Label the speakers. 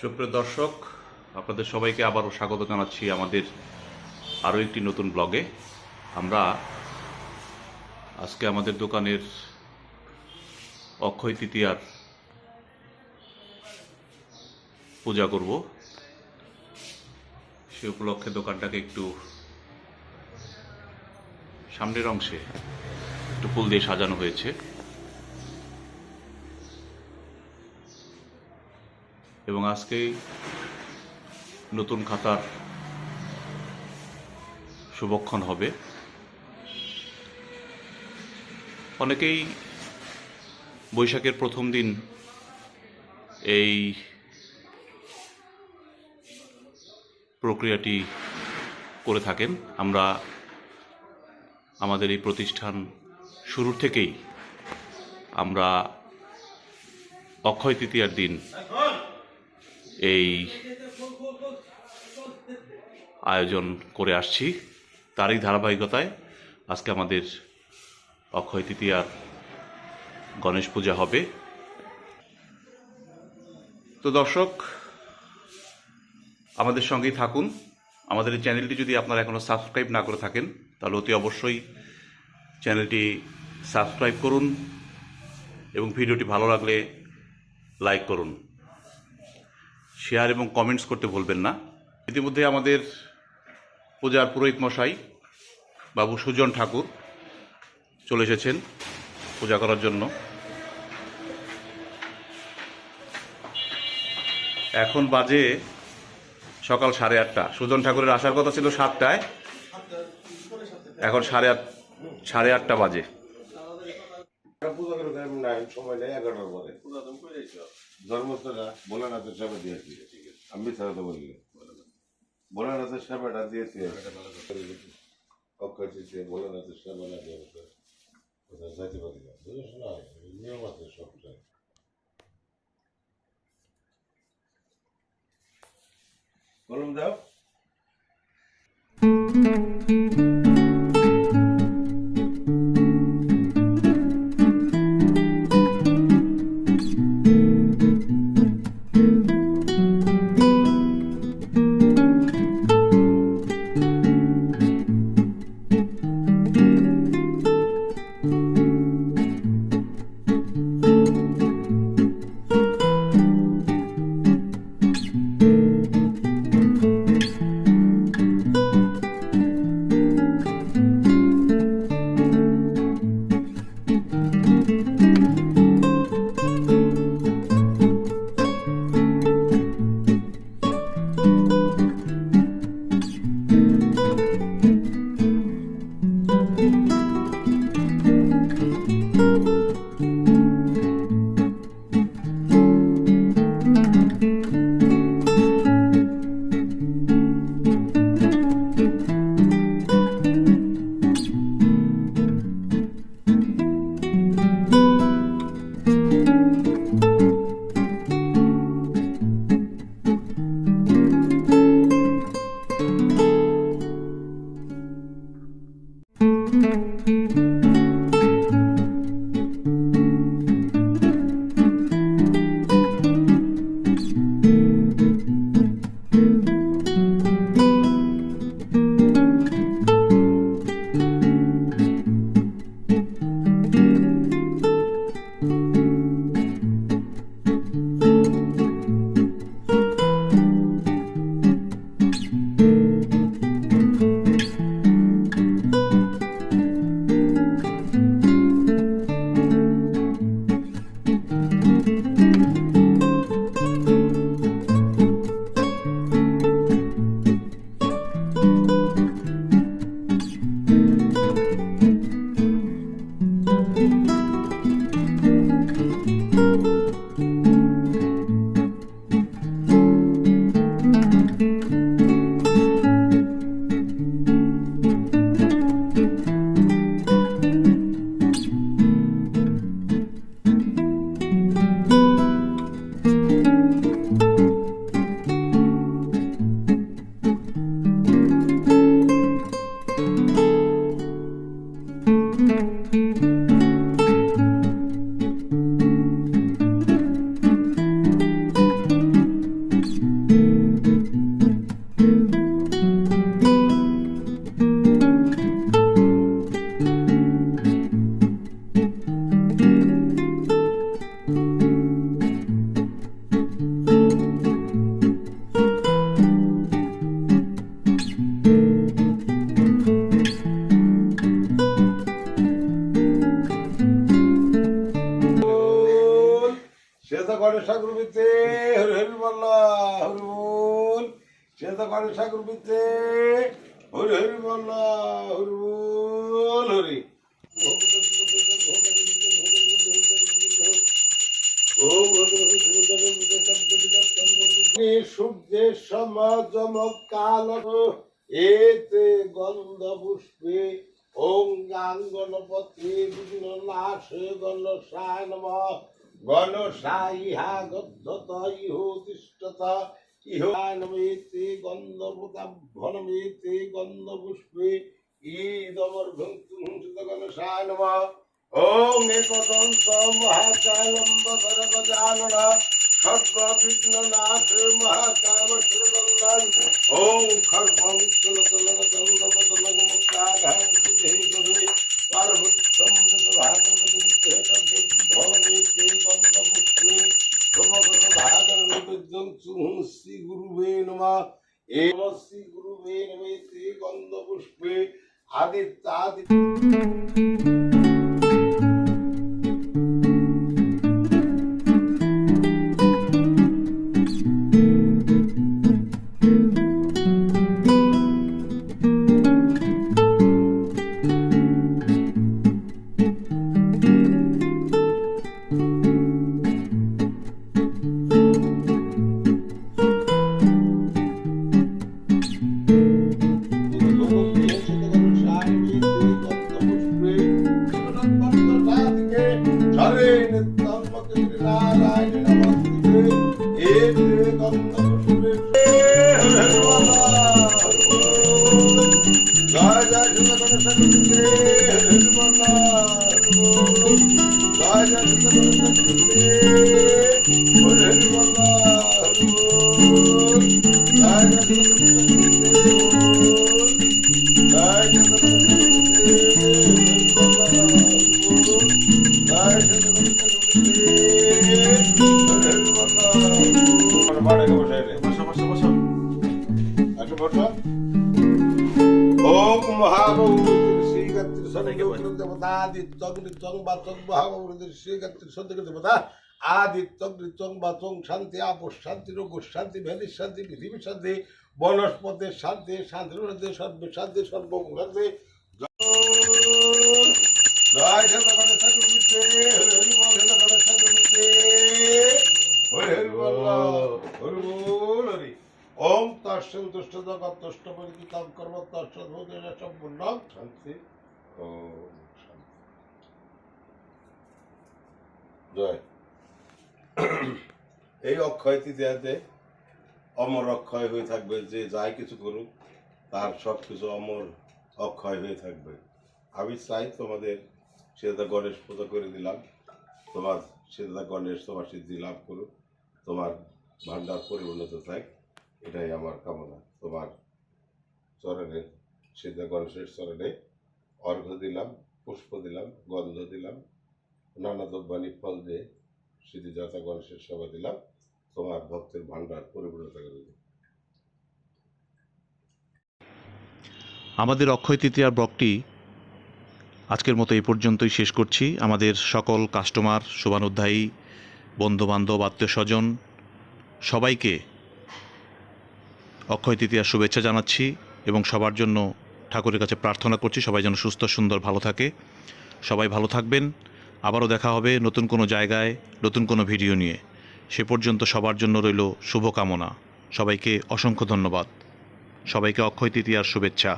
Speaker 1: সুপ্রিয় দর্শক, আপনাদের সবাইকে আবারও স্বাগত জানাচ্ছি আমাদের আরও একটি নতুন ব্লগে। আমরা আজকে আমাদের দোকানের অক্ষয় তৃতীয়ার পূজা করব। সে উপলক্ষে দোকানটাকে একটু সামনের অংশে একটু ফুল দিয়ে সাজানো হয়েছে। এবং আজকেই নতুন খাতার শুভক্ষণ হবে। অনেকেই বৈশাখের প্রথম দিন এই প্রক্রিয়াটি করে থাকেন। আমরা আমাদের এই প্রতিষ্ঠান শুরুর থেকেই আমরা অক্ষয় তৃতীয়ার দিন এই আয়োজন করে আসছি। তারই ধারাবাহিকতায় আজকে আমাদের অক্ষয় তৃতীয়ার গণেশ পূজা হবে। তো দর্শক, আমাদের সঙ্গেই থাকুন। আমাদের এই চ্যানেলটি যদি আপনারা এখনও সাবস্ক্রাইব না করে থাকেন, তাহলে অতি অবশ্যই চ্যানেলটি সাবস্ক্রাইব করুন এবং ভিডিওটি ভালো লাগলে লাইক করুন। শেয়ার এবং কমেন্টস করতে বলবেন না। ইতিমধ্যে আমাদের পূজার পুরোহিত মশাই, বাবু সুজন ঠাকুর চলে এসেছেন পূজা করার জন্য। এখন বাজে সকাল সাড়ে আটটা। সুজন ঠাকুরের আসার কথা ছিল সাতটায়। এখন সাড়ে আট সাড়ে আটটা বাজে।
Speaker 2: পূজা সময় নেই, এগারোটার পরে। ধর্মস্থলা ভোলানাথের সেবা দিয়েছি আমি ছাড়া তো বলি ভোলানাথের সেবাটা দিয়েছি। অক্ষয় তৃতীয় ভোলানাথের সেবা না দিয়ে কোথাও যাইতে পারি না। বুঝেছ নিয়ম আছে সবটাই। কলম দাও। Música সে তো গণেশ ঠাকুর বিতে হরি হরি বল্লা হরি বল। সে তো গণেশ ঠাকুর বিতে হরি হরি বল্লা হরি বল, হরি। সূর্যের সমজমক কাল এতে গন্ধ পুষ্পে ওং গাং গণপতি বিঘ্ন নাশে গণসায় নম। গণসা ইহা গদ্ধত ইহ তিষ্ঠত ইহ নমেতে গন্ধ ভনমেতে গন্ধ পুষ্পে ঈদমর ভক্তি গণসায় নম ওং একদন্ত মহাকালম্বর গজাননা সর্ববিঘ্ন নাশ মহাকাল সুরগন্ধান ওং খর্বং সুলতলগতন্দবতলগমুক্তাঘাতবুদ্ধে গুরুবে পার্বত্যম ভাগবতী নমঃ এম শ্রী গুরুবে নমেতে গন্ধপুষ্পে আদিত্যাদি ওম গাত্রী সন্দেহ দেবতা আদিত্যং ঋতং বাতং মহাবৌর শ্রী গাত্রী সন্দেহ দেবতা আদিত্যং ঋতং বাতং শান্তি আপোষ শান্তি রোগ শান্তি ভ্যালি শান্তি পৃথিবী শান্তি বনস্পতির শান্তি শান্তি হৃদয় সর্বে শান্তি সর্বভূম শান্তি জয় বল বল বল ওম তস্য তুষ্ট জগৎ তুষ্ট পরিচিতম কর্ম তস্য সম্পূর্ণ শান্তি জয় এই অক্ষয় তৃতীয়াতে অমর অক্ষয় হয়ে থাকবে, যে যাই কিছু করুক, তার সব কিছু অমর অক্ষয় হয়ে থাকবে। আমি চাই তোমাদের সেটা গণেশ পুজো করে দিলাম। তোমার সেটা গণেশ, তোমার সিদ্ধি লাভ করুক। তোমার ভান্ডার পরিউন্নত থাক। এটাই আমার কামনা। তোমার চরণে সিদ্ধ গণেশের চরণে অর্ঘ্য দিলাম, পুষ্প দিলাম, গন্ধ দিলাম, নানা দ্রব্যানি ফল দিয়ে সিদ্ধিদাতা গণেশের সেবা দিলাম। তোমার ভক্তের ভান্ডার পরিপূর্ণতা করে দিলাম
Speaker 1: আমাদের অক্ষয় তৃতীয়ার ব্লগটি আজকের মতো এই পর্যন্তই শেষ করছি। আমাদের সকল কাস্টমার, শুভানুধ্যায়ী, বন্ধুবান্ধব আত্মীয় স্বজন সবাইকে অক্ষয় তৃতীয়ার শুভেচ্ছা জানাচ্ছি এবং সবার জন্য ঠাকুরের কাছে প্রার্থনা করছি, সবাই যেন সুস্থ, সুন্দর, ভালো থাকে। সবাই ভালো থাকবেন। আবারও দেখা হবে নতুন কোনো জায়গায়, নতুন কোনো ভিডিও নিয়ে। সে পর্যন্ত সবার জন্য রইল শুভকামনা। সবাইকে অসংখ্য ধন্যবাদ। সবাইকে অক্ষয় তৃতীয়ার শুভেচ্ছা।